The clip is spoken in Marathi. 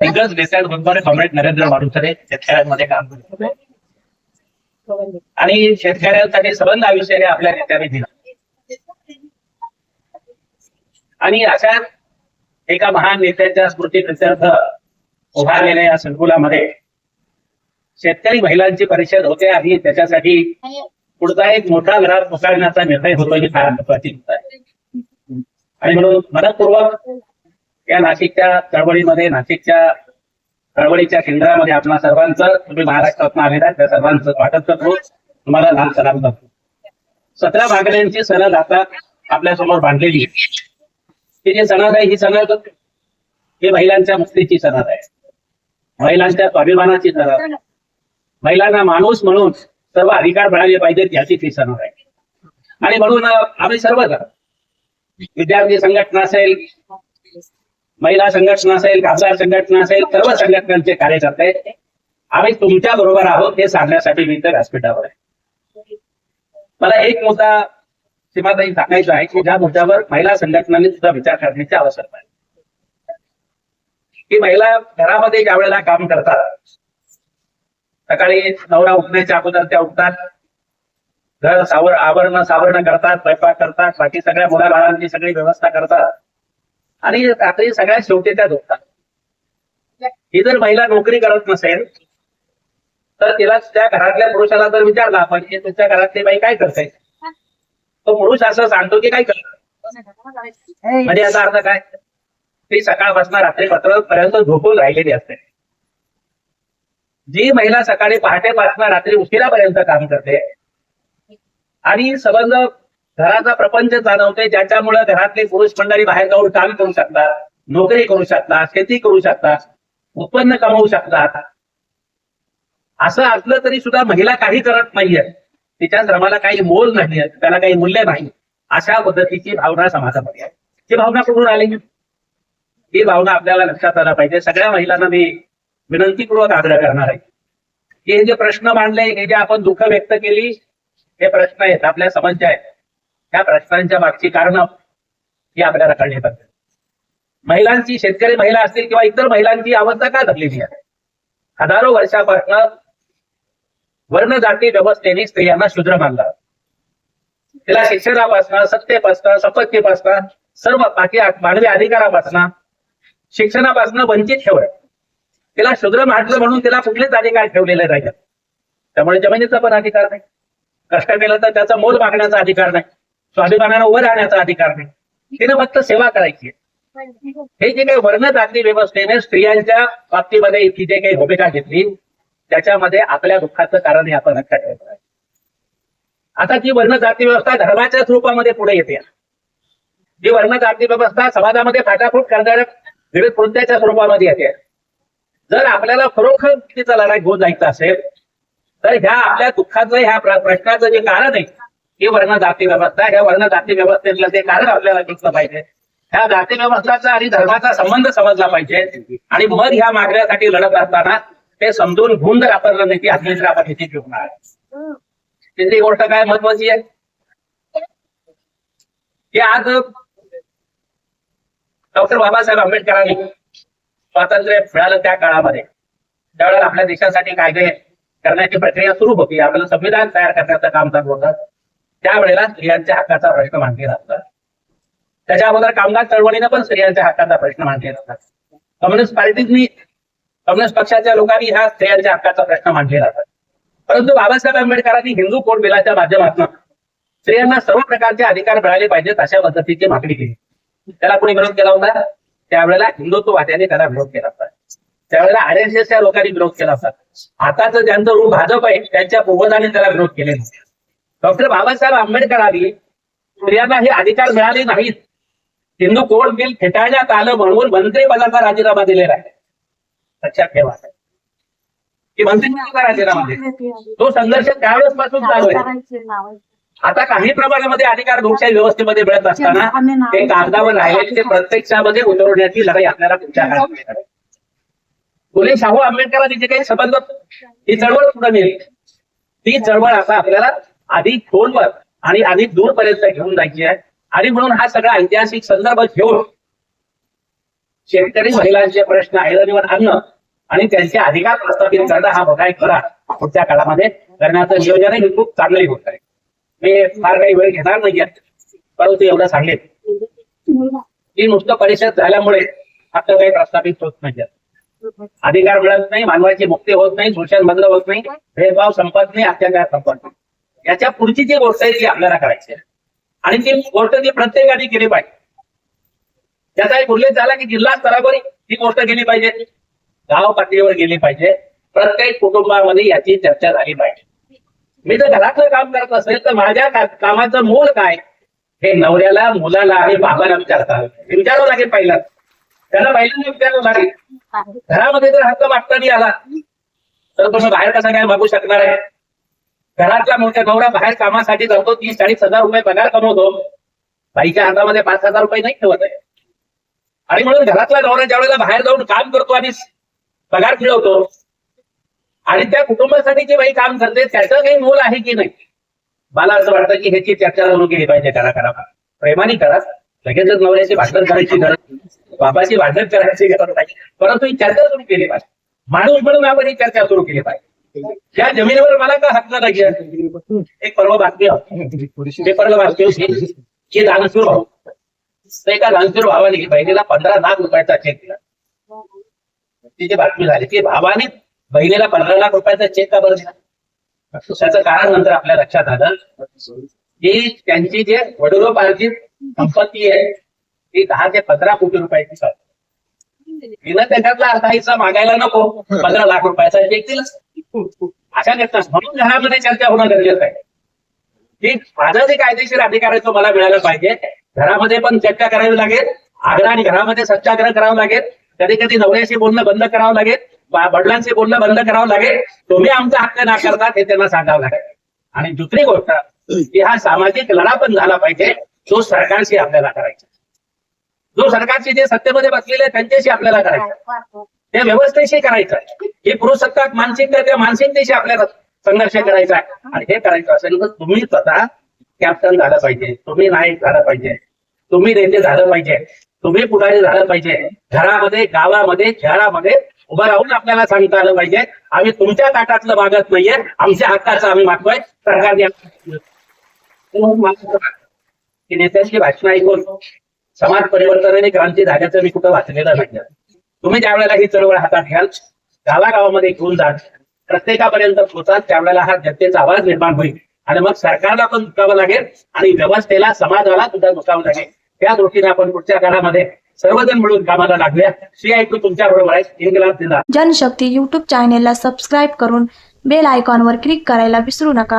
एकच नेत्यांबरोबर कॉम्रेड नरेंद्र माडुसरे शेतकऱ्यांमध्ये काम करत होते. आणि शेतकऱ्यांसाठी सबंध आयुष्याने आपल्या नेत्याने दिला. आणि अशा एका महान नेत्याच्या स्मृती प्रित्यर्थ उभारलेल्या या संकुलामध्ये शेतकरी महिलांची परिषद होते आणि त्याच्यासाठी पुढचा एक मोठा लढा पुकारण्याचा निर्णय होतो ही फार महत्वाची आहे. आणि म्हणून मनपूर्वक या नाशिकच्या चळवळीमध्ये नाशिकच्या चळवळीच्या केंद्रामध्ये आपणा सर्वांचं तुम्ही महाराष्ट्रातून आलेला त्या सर्वांचं स्वागत करतो. तुम्हाला लाल सलाम करतो. सतरा मागण्यांची सनद आता आपल्यासमोर बांधलेली ही जी सणद आहे ही सणद ही महिलांच्या मुक्तीची सनद आहे. महिलांच्या स्वाभिमानाची सणद आहे. महिलांना माणूस म्हणून सर्व अधिकार मिळाले पाहिजेत याची ती सनद आहे. आणि म्हणून आम्ही सर्वजण विद्यार्थी संघटना असेल महिला संघटना असेल खासदार संघटना असेल सर्व संघटनांचे कार्यकर्ते आम्ही तुमच्या बरोबर आहोत हे सांगण्यासाठी मी इथे व्यासपीठावर आहे. मला एक मुद्दा सीमाताई सांगायचा आहे की ज्या मुद्द्यावर महिला संघटनांनी सुद्धा विचार करण्याची आवश्यकता आहे. की महिला घरामध्ये ज्या वेळेला काम करतात सकाळी नवरा उठण्याच्या अगोदर त्या उठतात घर सावर आवरण सावरणं करतात स्वयंपाक करतात बाकी सगळ्या मुला बाळांची सगळी व्यवस्था करतात. आणि रात्री सगळ्या शेवटी त्या झोपतात. ही जर महिला नोकरी करत नसेल तर तिला त्या घरातल्या पुरुषाला जर विचारला आपण की तुमच्या घरातली बाई काय करते? तो पुरुष असं सांगतो की काय करतो? म्हणजे याचा अर्थ काय? ती सकाळपासून रात्री पर्यंत झोपून राहिलेली असते. जी महिला सकाळी पहाटेपासून रात्री उशिरापर्यंत काम करते आणि संबंध घराचा प्रपंच जाणवते ज्याच्यामुळे घरातले पुरुष मंडळी बाहेर जाऊन काम करू शकतात नोकरी करू शकतात शेती करू शकतात उत्पन्न कमवू शकतात. असं असलं तरी सुद्धा महिला काही करत नाहीये. तिच्या श्रमाला काही मोल नाहीये त्याला काही मूल्य नाही. अशा पद्धतीची भावना समाजामध्ये आहे. ती भावना कुठून आली? ही भावना आपल्याला लक्षात आला पाहिजे. सगळ्या महिलांना मी विनंतीपूर्वक आग्रह करणार आहे. की हे जे प्रश्न मांडले हे जे आपण दुःख व्यक्त केली हे प्रश्न आहेत आपल्या समस्या आहेत. या प्रश्नांच्या मागची कारण ही आपल्याला कळली पाहिजे महिलांची शेतकरी महिला असतील किंवा इतर महिलांची अवस्था का धरलेली आहे? हजारो वर्षापासून वर्ण जाती व्यवस्थेने स्त्रियांना शूद्र मानला तिला शिक्षणापासून सत्तेपासून संपत्तीपासून सर्व बाकी मानवी अधिकारापासून शिक्षणापासून वंचित ठेवलं. तिला शूद्र मानलं म्हणून तिला कुठलेच अधिकार ठेवलेले नाही त्यामुळे जमिनीचा पण अधिकार नाही. कष्ट केलं तर त्याचा मोल मागण्याचा अधिकार नाही. स्वाभिमानानं उभं राहण्याचा अधिकार नाही. तिने फक्त सेवा करायची हे जे काही वर्ण जाती व्यवस्थेने स्त्रियांच्या बाबतीमध्ये इतकी जे काही भूमिका घेतली त्याच्यामध्ये आपल्या दुःखाचं कारण हे आपण लक्षात ठेवतो आता ती वर्ण जाती व्यवस्था धर्माच्याच रूपामध्ये पुढे येते. जी वर्ण जाती व्यवस्था समाजामध्ये फाटाफूट करणाऱ्या विविध कृत्याच्या स्वरूपामध्ये येते. जर आपल्याला खरोखर तिचा लढाई घेऊन जायचा असेल तर ह्या आपल्या दुःखाचं ह्या प्रश्नाचं जे कारण आहे ही वर्ण जाती व्यवस्था ह्या वर्ण जाती व्यवस्थेतलं ते कारण आपल्याला दिसलं पाहिजे. ह्या जाती व्यवस्थाचा आणि धर्माचा संबंध समजला पाहिजे. आणि मग ह्या मागण्यासाठी लढत असताना ते समजून घेऊन जर आपण रणनीती आखली आपण हिची जिंकणार? तिसरी गोष्ट काय महत्वाची आहे? की आज डॉक्टर बाबासाहेब आंबेडकरांनी स्वातंत्र्य मिळालं त्या काळामध्ये. त्यावेळेला आपल्या देशासाठी कायदे करण्याची प्रक्रिया सुरू होती. आपलं संविधान तयार करण्याचं काम चालू होतं. त्यावेळेला स्त्रियांच्या हक्काचा प्रश्न मांडलेला होता त्याच्या अगोदर कामगार चळवळीनं पण स्त्रियांच्या हक्काचा प्रश्न मांडलेला होता कम्युनिस्ट पार्टीनी कम्युनिस्ट पक्षाच्या लोकांनी ह्या स्त्रियांच्या हक्काचा प्रश्न मांडलेला होता परंतु बाबासाहेब आंबेडकरांनी हिंदू कोड बिलाच्या माध्यमातून स्त्रियांना सर्व प्रकारचे अधिकार मिळाले पाहिजेत अशा पद्धतीची मागणी केली. त्याला कोणी विरोध केला होता? त्यावेळेला हिंदुत्ववाद्यांनी त्याला विरोध केला होता. त्यावेळेला आर एस एस या लोकांनी विरोध केला होता. आताच ज्यांचं रूप भाजप आहे त्यांच्या पूर्वजांनी त्याला विरोध केले नव्हते डॉक्टर बाबासाहेब आंबेडकरांनी स्त्रियांना हे अधिकार मिळाले नाहीत. हिंदू कोड बिल फेटाळण्यात आलं म्हणून मंत्रिपदाचा राजीनामा दिलेला आहे. लक्षात ठेवा. की मंत्रिपदाचा राजीनामा दिला तो संघर्ष त्यावेळेस पासून चालू आहे. आता काही प्रमाणामध्ये अधिकार लोकशाही व्यवस्थेमध्ये मिळत असताना ते कागदावर राहिले ते प्रत्यक्षामध्ये उतरवण्याची लढाई आपल्याला तुमच्या फुले शाहू आंबेडकरांनी जे काही संबंध ही चळवळ पुढे नेली. ती चळवळ आता आपल्याला अधिक खोलवर आणि अधिक दूरपर्यंत घेऊन जायची आहे. आणि म्हणून हा सगळा ऐतिहासिक संदर्भ घेऊन शेतकरी महिलांचे प्रश्न ऐरणीवर आणणं आणि त्यांचे अधिकार प्रस्थापित करणं हा मोठा एक करा पुढच्या काळामध्ये करण्याचं नियोजनही खूप चांगली होत आहे. मी फार काही वेळ घेणार नाही परंतु एवढं सांगेन. की नुसतं परिषद झाल्यामुळे हक्क काही प्रस्थापित होत नाही अधिकार मिळत नाही मानवाची मुक्ती होत नाही शोषण बंद होत नाही भेदभाव संपत नाही अत्याचार संपत नाही. याच्या पुढची जी गोष्ट आहे ती आपल्याला करायची आहे. आणि ती गोष्ट ती प्रत्येकाने केली पाहिजे. त्याचा एक उल्लेख झाला की जिल्हा स्तरावर ही गोष्ट गेली पाहिजे. गाव पातळीवर गेली पाहिजे. प्रत्येक कुटुंबामध्ये याची चर्चा झाली पाहिजे. मी जर घरातलं काम करत असेल तर माझ्या कामाचं मूल काय? हे नवऱ्याला मुलाला आणि बाबाला विचारता विचारावं लागेल पहिला त्याला पहिल्यांदा विचारावं लागेल. घरामध्ये जर हक्क मागता नाही आला तर तुम्ही बाहेर कसा काय मागू शकणार आहे? घरातला मोठ्या नवरा बाहेर कामासाठी जातो तीस चाळीस हजार रुपये पगार कमवतो. बाईच्या हातामध्ये पाच हजार रुपये नाही ठेवत आहे. आणि म्हणून घरातला नवरा ज्या वेळेला बाहेर जाऊन काम करतो आणि पगार मिळवतो आणि त्या कुटुंबासाठी जे बाई काम करते त्याचं काही मोल आहे की नाही? मला असं वाटतं की ह्याची चर्चा सुरू केली पाहिजे करा करा. प्रेमाने करा. लगेचच नवऱ्याची भांडण करायची गरज नाही. बाबाची भांडण करायची गरज नाही. परंतु ही चर्चा सुरू केली पाहिजे. माणूस म्हणून आपण ही चर्चा सुरू केली पाहिजे. या जमिनीवर मला का हक्क नाही? एक परवा बातमी. पेपरला बातमी होती की दानशूर भाऊ एका दानशूर भावाने बहिणीला पंधरा लाख रुपयाचा चेक दिला तिची बातमी झाली की भावाने बहिणीला पंधरा लाख रुपयाचा चेक का बरं दिला त्याचं कारण नंतर आपल्या लक्षात आलं की त्यांची जे वडिलोपार्जित संपत्ती आहे ती दहा ते पंधरा कोटी रुपयाची. तिनं त्याच्यातला अर्धा हिस्सा मागायला नको पंधरा लाख रुपयाचा चेक दिला अशा घटना म्हणून घरामध्ये चर्चा होणं गरजेचं आहे. की माझं जे कायदेशीर अधिकार आहे तो मला मिळाला पाहिजे. घरामध्ये पण चर्चा करावी लागेल. आग्रह आणि घरामध्ये सत्याग्रह करावं लागेल. कधी कधी नवऱ्याशी बोलणं बंद करावं लागेल. वडिलांशी बोलणं बंद करावं लागेल. तुम्ही आमचा हक्क नाकारतात हे त्यांना सांगावं लागेल. आणि दुसरी गोष्ट की हा सामाजिक लढा पण झाला पाहिजे. तो सरकारशी आपल्याला करायचा जो सरकारशी जे सत्तेमध्ये बसलेले त्यांच्याशी आपल्याला करायचा त्या व्यवस्थेशी करायचं हे पुरुषसत्ताक मानसिकता त्या मानसिकतेशी आपल्याला संघर्ष करायचा आहे. आणि हे करायचं असेल तर तुम्ही स्वतः कॅप्टन झालं पाहिजे. तुम्ही नायक झालं पाहिजे. तुम्ही नेते झालं पाहिजे. तुम्ही पुढारी झालं पाहिजे. घरामध्ये गावामध्ये शहरामध्ये उभं राहून आपल्याला सांगता आलं पाहिजे. आम्ही तुमच्या ताटातलं मागत नाहीये. आमच्या हक्काचं आम्ही मागतोय. सरकारने की नेत्यांची भाषण ऐकून समाज परिवर्तनाने क्रांती झाल्याचं मी कुठं वाचलेलं नाही तुम्ही ज्या वेळेला ही चळवळ हातात घ्याल गावागावामध्ये घेऊन जाल प्रत्येकापर्यंत पोचाल त्यावेळेला हा जनतेचा आवाज निर्माण होईल. आणि मग सरकारला पण झुकावं लागेल आणि व्यवस्थेला समाजाला सुद्धा झुकावं लागेल. त्या दृष्टीने आपण पुढच्या काळामध्ये सर्वजण मिळून कामाला लागूया. श्री ऐकू तुमच्या बरोबर आहे. जनशक्ती युट्यूब चॅनेलला सबस्क्राईब करून बेल आयकॉनवर क्लिक करायला विसरू नका.